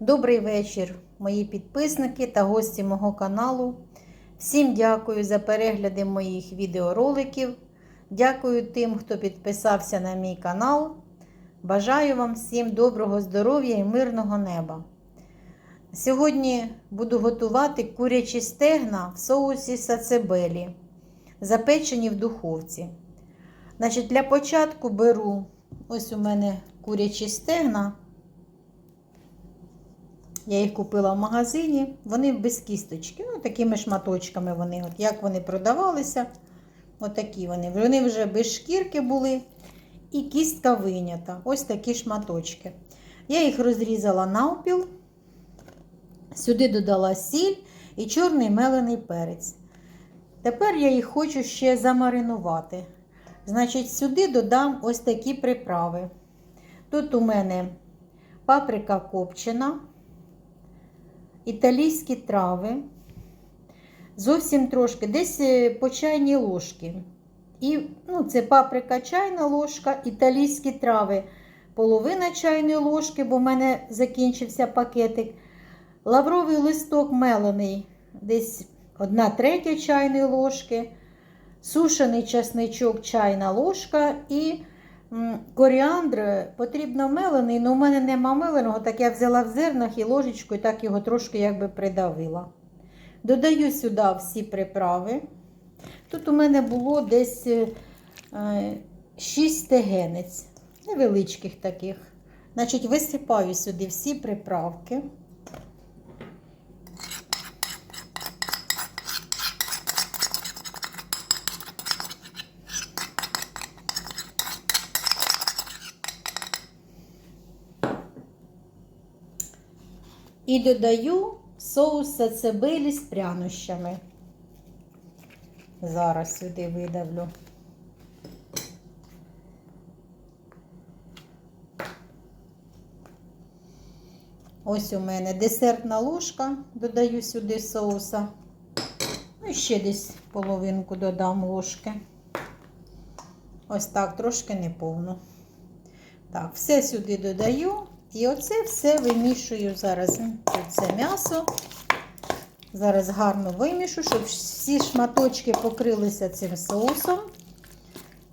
Добрий вечір, мої підписники та гості мого каналу. Всім дякую за перегляди моїх відеороликів. Дякую тим, хто підписався на мій канал. Бажаю вам всім доброго здоров'я і мирного неба. Сьогодні буду готувати курячі стегна в соусі сацебелі, запечені в духовці. Значить, Для початку беру ось у мене курячі стегна. Я їх купила в магазині, вони без кісточки, ну такими шматочками вони. От Як вони продавалися, отакі вони. Вони вже без шкірки були. І кістка винята. Ось такі шматочки. Я їх розрізала навпіл, сюди додала сіль і чорний мелений перець. Тепер я їх хочу ще замаринувати. Значить, сюди додам ось такі приправи. Тут у мене паприка копчена італійські трави, зовсім трошки, десь е, по чайній ложки. І ну, це паприка чайна ложка, італійські трави, половина чайної ложки, бо в мене закінчився пакетик. Лавровий листок мелений, десь 1 третя чайної ложки, сушений часничок чайна ложка і Коріандр потрібно мелений, але у мене нема меленого, так я взяла в зернах і ложечкою так його трошки якби придавила. Додаю сюди всі приправи. Тут у мене було десь 6 стегенець, невеличких таких. Значить, висипаю сюди всі приправки. І додаю соус сацебелі з прянощами. Зараз сюди видавлю. Ось у мене десертна ложка, додаю сюди соуса. Ну ще десь половинку додам ложки. Ось так, трошки неповну. Так, все сюди додаю. І оце все вимішую зараз. Тут це м'ясо. Зараз гарно вимішу, щоб всі шматочки покрилися цим соусом.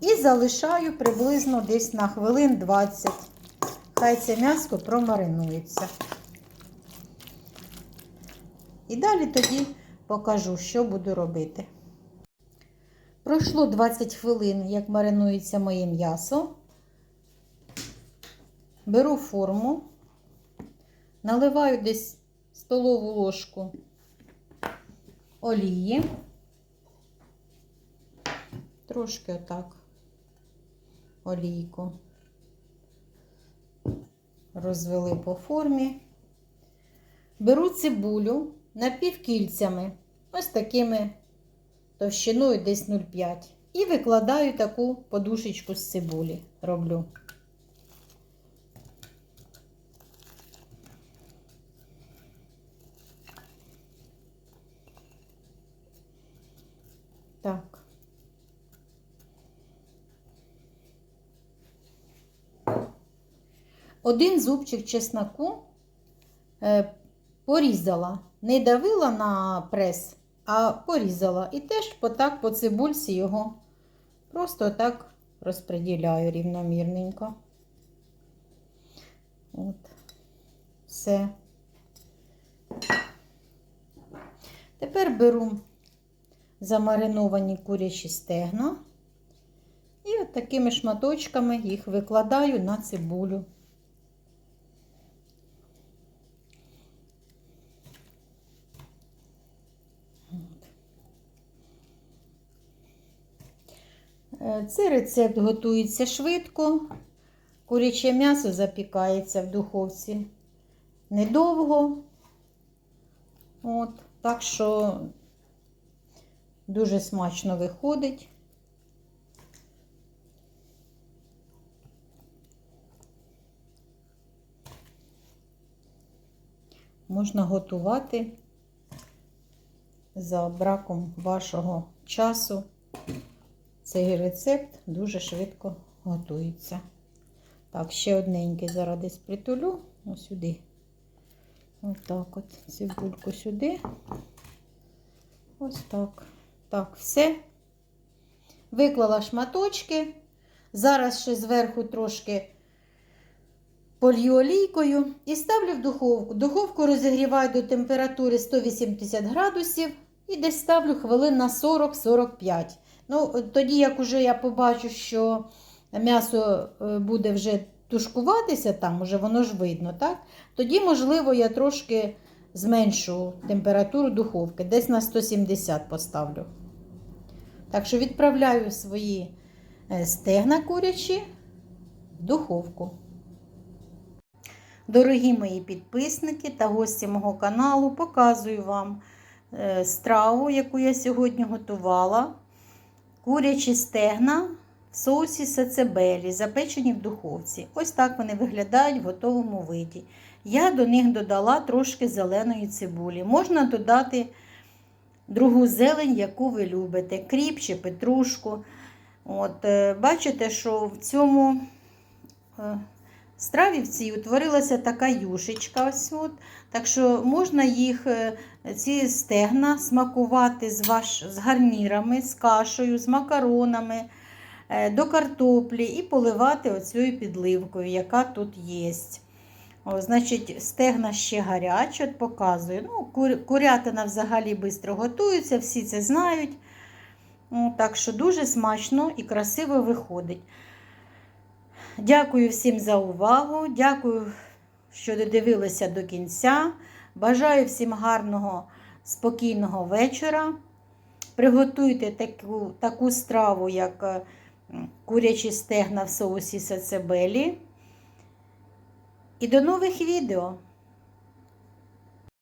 І залишаю приблизно десь на хвилин 20. Хай це м'ясо промаринується. І далі тоді покажу, що буду робити. Пройшло 20 хвилин, як маринується моє м'ясо. Беру форму, наливаю десь столову ложку олії, трошки отак олійку розвели по формі. Беру цибулю напівкільцями, ось такими товщиною десь 0,5. І викладаю таку подушечку з цибулі роблю. Так. Один зубчик чесноку е, порізала, не давила на прес, а порізала. І теж потак по цибульці його просто так розподіляю рівномірненько. От, все. Тепер беру замариновані курячі стегна. І от такими шматочками їх викладаю на цибулю. Е, цей рецепт готується швидко. Куряче м'ясо запікається в духовці недовго. От, Так що Дуже смачно виходить. Можна готувати за браком вашого часу. Цей рецепт дуже швидко готується. Так, ще одненький зараз десь притулю, ось сюди Отак от цибульку сюди. Ось так. Так, все. Виклала шматочки. Зараз ще зверху трошки полью олійкою і ставлю в духовку. Духовку розігріваю до температури 180 градусів і десь ставлю хвилин на 40-45. Ну, тоді, як уже я побачу, що м'ясо е, буде вже тушкуватися, там уже воно ж видно, так? Тоді, можливо, я трошки зменшу температуру духовки, десь на 170 поставлю. Так що відправляю свої е, стегна курячі в духовку. Дорогі мої підписники та гості мого каналу, показую вам е, страву, яку я сьогодні готувала. Курячі стегна в соусі сацебелі, запечені в духовці. Ось так вони виглядають в готовому виді. Я до них додала трошки зеленої цибулі. Можна додати другу зелень, яку ви любите, кріп чи петрушку. От, е, Бачите, що в цьому е, страві в цій утворилася така юшечка. Ось от. Так що можна їх, е, ці стегна, смакувати з, ваш, з гарнірами, з кашею, з макаронами до картоплі і поливати оцією підливкою, яка тут є. О, значить, стегна ще гарячі, от показую. Ну, кур- курятина взагалі швидко готується, всі це знають. Ну, так що дуже смачно і красиво виходить. Дякую всім за увагу. Дякую, що додивилися до кінця. Бажаю всім гарного, спокійного вечора. Приготуйте таку, таку страву, як курячі стегна в соусі сацебелі. І до нових відео!